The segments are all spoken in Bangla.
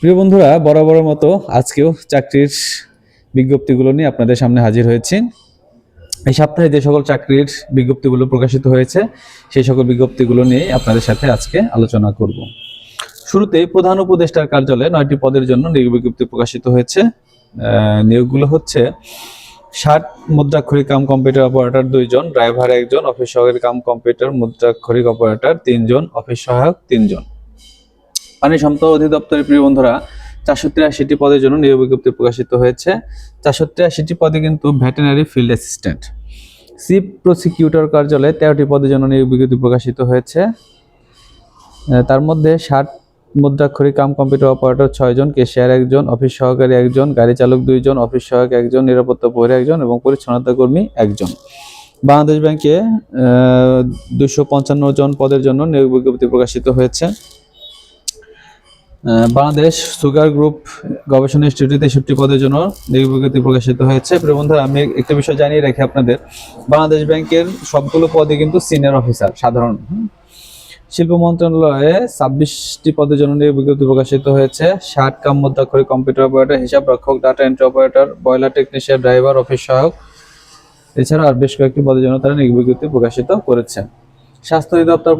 প্রিয় বন্ধুরা, বরাবরের মতো আজকেও চাকরির বিজ্ঞপ্তিগুলো নিয়ে আপনাদের সামনে হাজির হয়েছি। এই সপ্তাহে যে সকল চাকরির বিজ্ঞপ্তিগুলো প্রকাশিত হয়েছে, সেই সকল বিজ্ঞপ্তিগুলো নিয়ে আপনাদের সাথে আজকে আলোচনা করব। শুরুতেই প্রধান উপদেষ্টার কার্যালয়ে নয়টি পদের জন্য নিয়োগ বিজ্ঞপ্তি প্রকাশিত হয়েছে। নিয়োগগুলো হচ্ছে ষাট মুদ্রাক্ষরিক কাম কম্পিউটার অপারেটর দুইজন, ড্রাইভার একজন, অফিস সহকারী কাম কম্পিউটার মুদ্রাক্ষরিক অপারেটর তিনজন, অফিস সহায়ক তিনজন। পানি সম্পদ অধিদপ্তরের প্রিয় বন্ধুরা, চারশো তিরাশিটি পদের জন্য নিয়োগ বিজ্ঞপ্তি প্রকাশিত হয়েছে। চারশো তিরাশিটি পদে কিন্তু veterinary field assistant. Chief prosecutor কার্যালয়ে তেরোটি পদের জন্য নিয়োগ বিজ্ঞপ্তি প্রকাশিত হয়েছে। তার মধ্যে ষাট মুদ্রাক্ষরিক কাম কম্পিউটার অপারেটর ছয়জন কেশিয়ার একজন, অফিস সহকারী একজন, গাড়ি চালক দুইজন, অফিস সহায়ক একজন, নিরাপত্তা প্রহরী একজন এবং পরিচ্ছন্নতা কর্মী একজন। বাংলাদেশ ব্যাংকে দুশো পঞ্চান্ন জন পদের জন্য নিয়োগ বিজ্ঞপ্তি প্রকাশিত হয়েছে। বাংলাদেশ সুগার গ্রুপ গবেষণা ইনস্টিটিউটে তেষট্টি পদের জন্য বিজ্ঞপ্তি প্রকাশিত হয়েছে। প্রিয় বন্ধুরা, আমি একটা বিষয় জানিয়ে রাখি আপনাদের। বাংলাদেশ ব্যাংকের সবগুলো পদে কিন্তু সিনিয়র অফিসার সাধারণ। শিল্প মন্ত্রণালয়ে ছাব্বিশটি পদের জন্য বিজ্ঞপ্তি প্রকাশিত হয়েছে। ষাট কাম মুদ্রাক্ষরিক কম্পিউটার অপারেটর হিসাব রক্ষক data entry operator boiler technician driver office সহায়ক। এছাড়া আর বেশ কয়েকটি পদের জন্য তারা বিজ্ঞপ্তি প্রকাশিত করেছে। স্বাস্থ্য অধিদপ্তর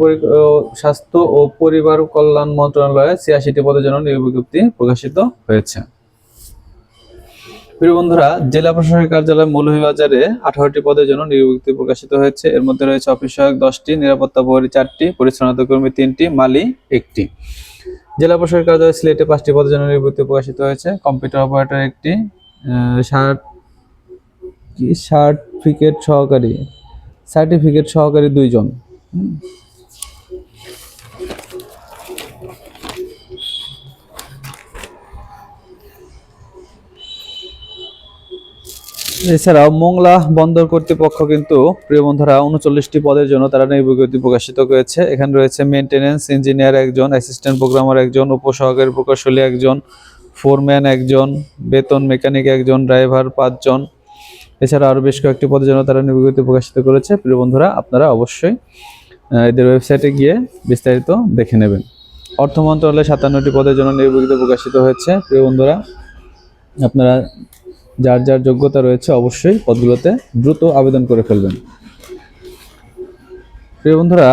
স্বাস্থ্য ও পরিবার কল্যাণ মন্ত্রণালয়ে ছিয়াশিটি পদের জন্য বিজ্ঞপ্তি প্রকাশিত হয়েছে। প্রিয় বন্ধুরা, জেলা প্রশাসনিক কার্যালয় মৌলভীবাজারে আঠারোটি পদের জন্য বিজ্ঞপ্তি প্রকাশিত হয়েছে। এর মধ্যে রয়েছে অফিস সহায়ক দশটি, নিরাপত্তা প্রহরী চারটি পরিচ্ছন্নতা কর্মী তিনটি, মালি একটি। জেলা প্রশাসনিক কার্যালয় সিলেটে পাঁচটি পদের জন্য বিজ্ঞপ্তি প্রকাশিত হয়েছে। কম্পিউটার অপারেটর একটি কি? সার্টিফিকেট সহকারী সার্টিফিকেট সহকারী দুইজন। এছাড়াও মোংলা বন্দর কর্তৃপক্ষ কিন্তু প্রিয় বন্ধুরা উনচল্লিশটি পদের জন্য তারা নিয়োগ প্রকাশিত করেছে। এখানে রয়েছে মেনটেনেন্স ইঞ্জিনিয়ার একজন অ্যাসিস্ট্যান্ট প্রোগ্রামার একজন, উপসহকারী প্রকৌশলী একজন ফোরম্যান একজন, বেতন মেকানিক একজন ড্রাইভার পাঁচজন। এছাড়া আরও বেশ কয়েকটি পদের জন্য তারা নিয়োগ প্রকাশিত করেছে। প্রিয় বন্ধুরা, আপনারা অবশ্যই এদের ওয়েবসাইটে গিয়ে বিস্তারিত দেখে নেবেন। অর্থ মন্ত্রণালয়ে সাতান্নটি পদের জন্য নিয়োগ প্রকাশিত হয়েছে। প্রিয় বন্ধুরা, আপনারা যার যার যোগ্যতা রয়েছে অবশ্যই পদগুলোতে দ্রুত আবেদন করে ফেলবেন। প্রিয় বন্ধুরা,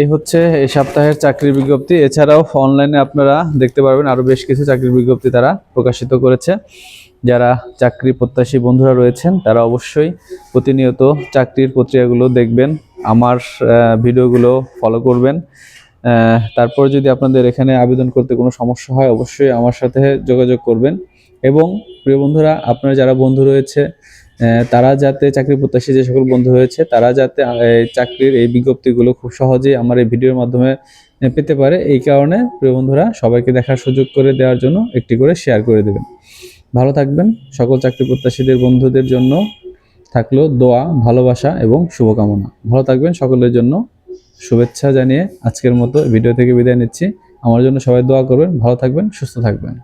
এই হচ্ছে এই সপ্তাহের চাকরির বিজ্ঞপ্তি। এছাড়াও অনলাইনে আপনারা দেখতে পারবেন আরও বেশ কিছু চাকরির বিজ্ঞপ্তি তারা প্রকাশিত করেছে। যারা চাকরি প্রত্যাশী বন্ধুরা রয়েছেন, তারা অবশ্যই প্রতিনিয়ত চাকরির প্রক্রিয়াগুলো দেখবেন। আমার ভিডিওগুলো ফলো করবেন। তারপর যদি আপনাদের এখানে আবেদন করতে কোনো সমস্যা হয়, অবশ্যই আমার সাথে যোগাযোগ করবেন। এবং প্রিয় বন্ধুরা, আপনার যারা বন্ধু রয়েছে তারা যাতে চাকরি প্রত্যাশী যে সকল বন্ধু রয়েছে, তারা যাতে এই চাকরির এই বিজ্ঞপ্তিগুলো খুব সহজেই আমার এই ভিডিওর মাধ্যমে পেতে পারে। এই কারণে প্রিয় বন্ধুরা, সবাইকে দেখার সুযোগ করে দেওয়ার জন্য একটি করে শেয়ার করে দেবেন। ভালো থাকবেন। সকল চাকরি প্রত্যাশীদের, বন্ধুদের জন্য থাকল দোয়া, ভালোবাসা এবং শুভকামনা। ভালো থাকবেন সকলের জন্য। শুভেচ্ছা জানিয়ে আজকের মতো ভিডিও থেকে বিদায় নিচ্ছি। আমার জন্য সবাই দোয়া করবেন, ভালো থাকবেন, সুস্থ থাকবেন।